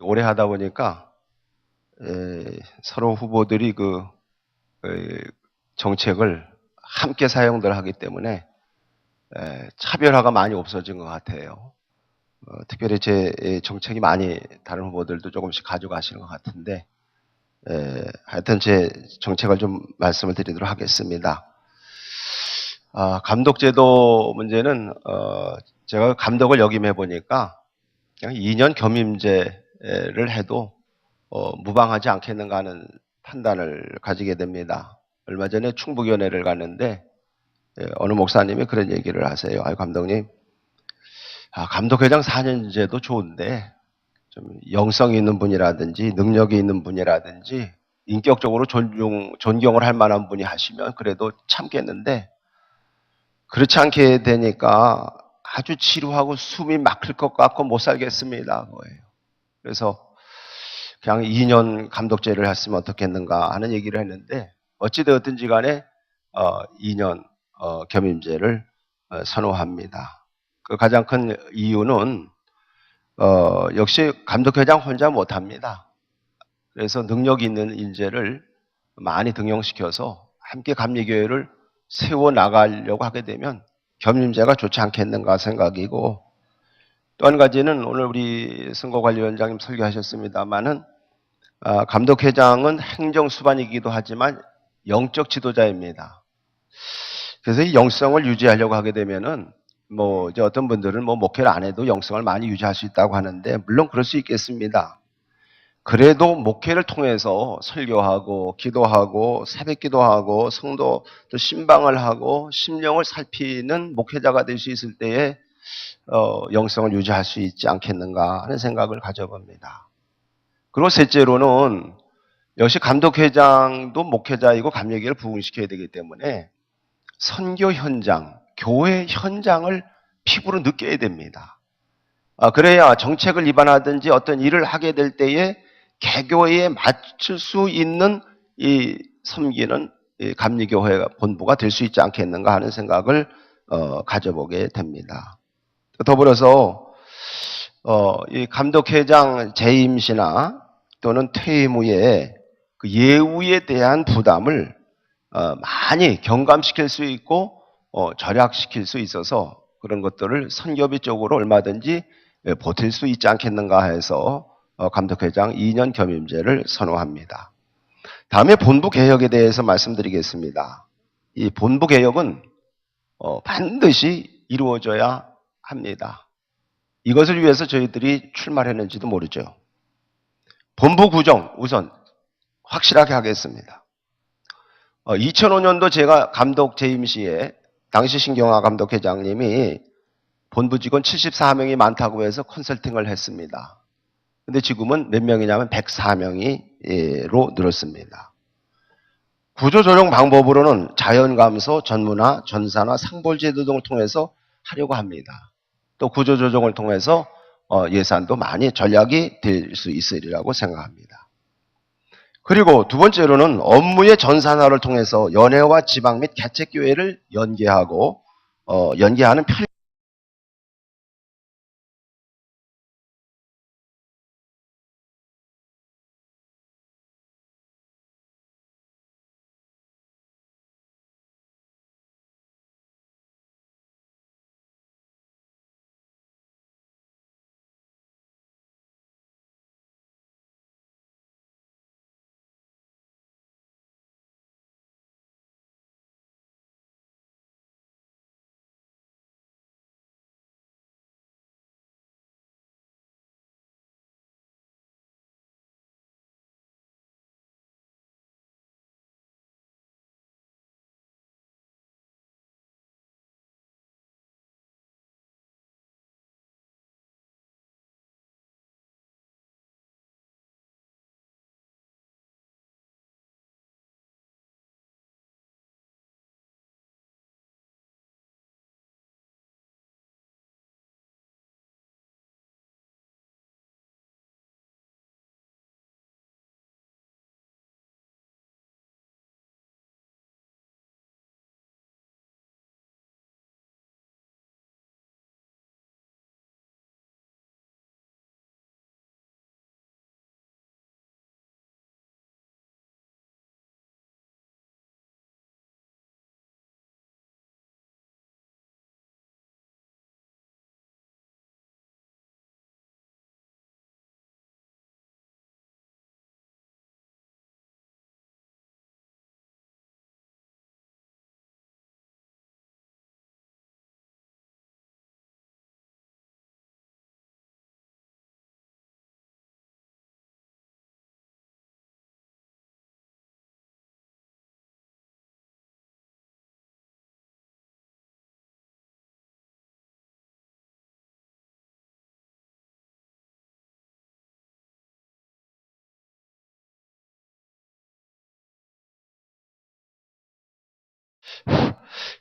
오래 하다 보니까 에, 서로 후보들이 그 에, 정책을 함께 사용들 하기 때문에 에, 차별화가 많이 없어진 것 같아요. 어, 특별히 제 에, 정책이 많이 다른 후보들도 조금씩 가져가시는 것 같은데 에, 하여튼 제 정책을 좀 말씀을 드리도록 하겠습니다. 아, 감독제도 문제는 어, 제가 감독을 역임해 보니까 그냥 2년 겸임제 를 해도 어, 무방하지 않겠는가 하는 판단을 가지게 됩니다. 얼마 전에 충북위원회를 갔는데 예, 어느 목사님이 그런 얘기를 하세요. 아 감독님, 아, 감독회장 4년제도 좋은데 좀 영성이 있는 분이라든지 능력이 있는 분이라든지 인격적으로 존중, 존경을 할 만한 분이 하시면 그래도 참겠는데 그렇지 않게 되니까 아주 지루하고 숨이 막힐 것 같고 못 살겠습니다. 거예요. 그래서 그냥 2년 감독제를 했으면 어떻겠는가 하는 얘기를 했는데 어찌되었든지 간에 어, 2년 어, 겸임제를 어, 선호합니다. 그 가장 큰 이유는 어, 역시 감독회장 혼자 못합니다. 그래서 능력 있는 인재를 많이 등용시켜서 함께 감리교회를 세워 나가려고 하게 되면 겸임제가 좋지 않겠는가 생각이고 또 한 가지는 오늘 우리 선거관리위원장님 설교하셨습니다만은 아, 감독회장은 행정수반이기도 하지만 영적 지도자입니다. 그래서 이 영성을 유지하려고 하게 되면은 뭐 이제 어떤 분들은 뭐 목회를 안 해도 영성을 많이 유지할 수 있다고 하는데 물론 그럴 수 있겠습니다. 그래도 목회를 통해서 설교하고 기도하고 새벽 기도하고 성도 또 신방을 하고 심령을 살피는 목회자가 될 수 있을 때에 어, 영성을 유지할 수 있지 않겠는가 하는 생각을 가져봅니다. 그리고 셋째로는 역시 감독회장도 목회자이고 감리교를 부흥시켜야 되기 때문에 선교 현장, 교회 현장을 피부로 느껴야 됩니다. 아, 그래야 정책을 입안하든지 어떤 일을 하게 될 때에 개교에 맞출 수 있는 이 섬기는 이 감리교회 본부가 될 수 있지 않겠는가 하는 생각을 어, 가져보게 됩니다. 더불어서 어, 이 감독회장 재임시나 또는 퇴임 후에 그 예우에 대한 부담을 어, 많이 경감시킬 수 있고 어, 절약시킬 수 있어서 그런 것들을 선교비 쪽으로 얼마든지 예, 보탤 수 있지 않겠는가 해서 어, 감독회장 2년 겸임제를 선호합니다. 다음에 본부 개혁에 대해서 말씀드리겠습니다. 이 본부 개혁은 어, 반드시 이루어져야 합니다. 이것을 위해서 저희들이 출마했는지도 모르죠. 본부 구정 우선 확실하게 하겠습니다. 2005년도 제가 감독 재임 시에 당시 신경화 감독 회장님이 본부 직원 74명이 많다고 해서 컨설팅을 했습니다. 근데 지금은 몇 명이냐면 104명이로 늘었습니다. 구조 조정 방법으로는 자연 감소, 전문화, 전산화, 상벌 제도 등을 통해서 하려고 합니다. 또 구조조정을 통해서 어, 예산도 많이 전략이 될 수 있으리라고 생각합니다. 그리고 두 번째로는 업무의 전산화를 통해서 연회와 지방 및 개척교회를 연계하고 어, 연계하는 편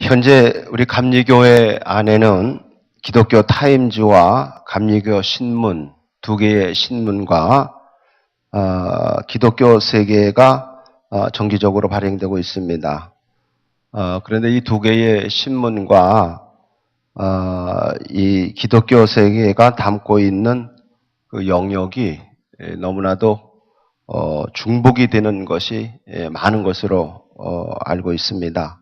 현재 우리 감리교회 안에는 기독교 타임즈와 감리교 신문 두 개의 신문과 어, 기독교 세계가 어, 정기적으로 발행되고 있습니다. 어, 그런데 이 두 개의 신문과 어, 이 기독교 세계가 담고 있는 그 영역이 예, 너무나도 어, 중복이 되는 것이 예, 많은 것으로 어, 알고 있습니다.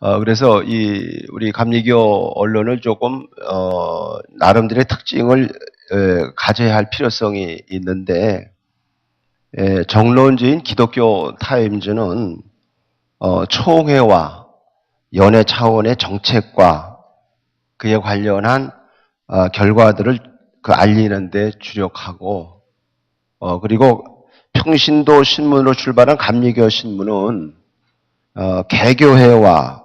어, 그래서 이 우리 감리교 언론을 조금 어, 나름대로의 특징을 에, 가져야 할 필요성이 있는데 에, 정론지인 기독교 타임즈는 어, 총회와 연예 차원의 정책과 그에 관련한 어, 결과들을 그 알리는데 주력하고 어, 그리고 평신도 신문으로 출발한 감리교 신문은 어, 개교회와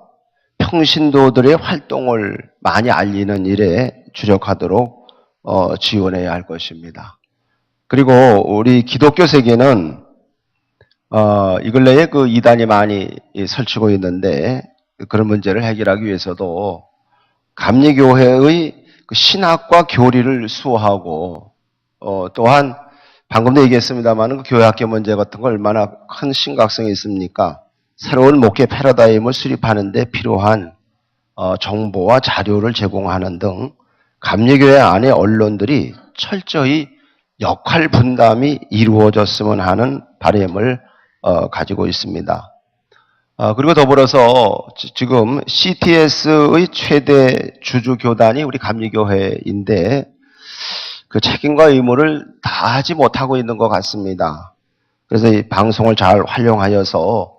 평신도들의 활동을 많이 알리는 일에 주력하도록 어, 지원해야 할 것입니다. 그리고 우리 기독교 세계는 어, 이 근래에 그 이단이 많이 이 설치고 있는데 그런 문제를 해결하기 위해서도 감리교회의 그 신학과 교리를 수호하고 어, 또한 방금도 얘기했습니다만 그 교회학교 문제 같은 거 얼마나 큰 심각성이 있습니까? 새로운 목회 패러다임을 수립하는 데 필요한 어, 정보와 자료를 제공하는 등 감리교회 안의 언론들이 철저히 역할 분담이 이루어졌으면 하는 바람을 어, 가지고 있습니다. 어, 그리고 더불어서 지- 지금 CTS의 최대 주주 교단이 우리 감리교회인데 그 책임과 의무를 다하지 못하고 있는 것 같습니다. 그래서 이 방송을 잘 활용하여서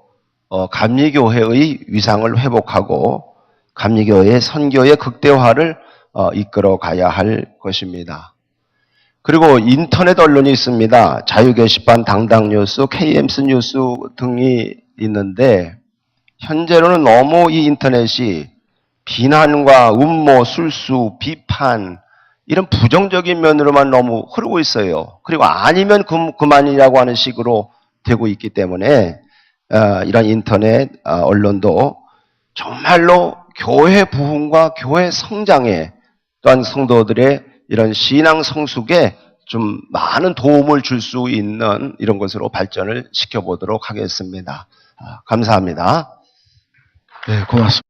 어, 감리교회의 위상을 회복하고 감리교회의 선교의 극대화를 어, 이끌어 가야 할 것입니다. 그리고 인터넷 언론이 있습니다. 자유 게시판, 당당 뉴스, KMS 뉴스 등이 있는데 현재로는 너무 이 인터넷이 비난과 음모, 술수, 비판 이런 부정적인 면으로만 너무 흐르고 있어요. 그리고 아니면 그, 그만이라고 하는 식으로 되고 있기 때문에 어, 이런 인터넷 어, 언론도 정말로 교회 부흥과 교회 성장에 또한 성도들의 이런 신앙 성숙에 좀 많은 도움을 줄 수 있는 이런 것으로 발전을 시켜보도록 하겠습니다. 아, 감사합니다. 네, 고맙습니다.